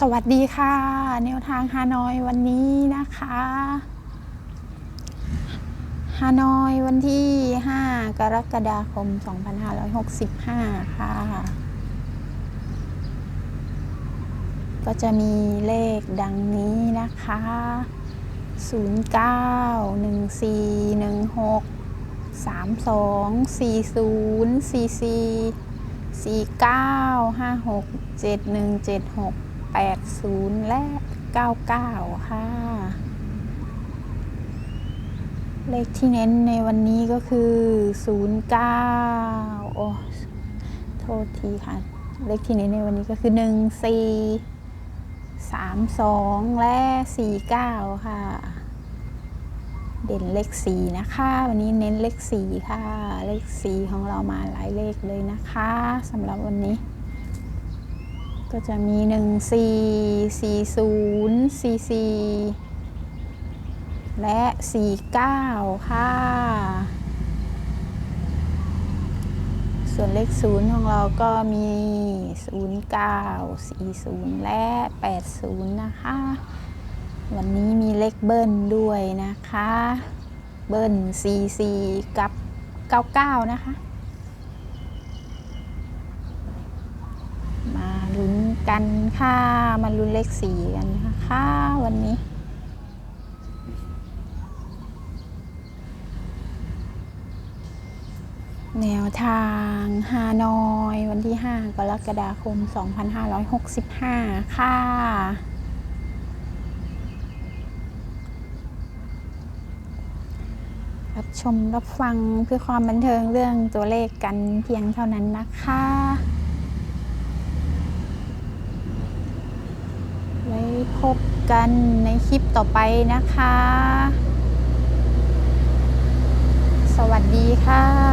สวัสดีค่ะ แนวทางฮานอยวันนี้นะคะฮานอยวันที่ 5 กรกฎาคม 2565 ค่ะ ก็จะมีเลขดังนี้นะคะ 09 14 16 32 40 44สี่เก้าห้าหกเจ็ดหนึ่งเจ็ดหกแปดศูนย์และเก้าเก้าค่ะ เลขที่เน้นในวันนี้ก็คือศูนย์เก้าโอ้โทษทีค่ะ เลขที่เน้นในวันนี้ก็คือหนึ่งสี่สามสองและสี่เก้าค่ะ เด่นเลขสี่นะคะ วันนี้เน้นเลขสี่ค่ะ เลขสี่ของเรามาหลายเลขเลยนะคะสำหรับวันนี้ ก็จะมีหนึ่งสี่สี่ศูนย์สี่สี่และสี่เก้าค่ะ ส่วนเลขศูนย์ของเราก็มีศูนย์เก้าสี่ศูนย์และแปดศูนย์นะคะ วันนี้มีเลขเบิ้ลด้วยนะคะ เบิ้ล44 กับ 99 นะคะ มาลุ้น กันค่ะมาลุ้นเลขสี่กันนะคะวันนี้ แนวทางฮานอยวันที่ 5 กรกฎาคม 2565 ค่ะรับชมรับฟังเพื่อความบันเทิงเรื่องตัวเลขกันเพียงเท่านั้นนะคะ ไว้ พบกันในคลิปต่อไปนะคะ สวัสดีค่ะ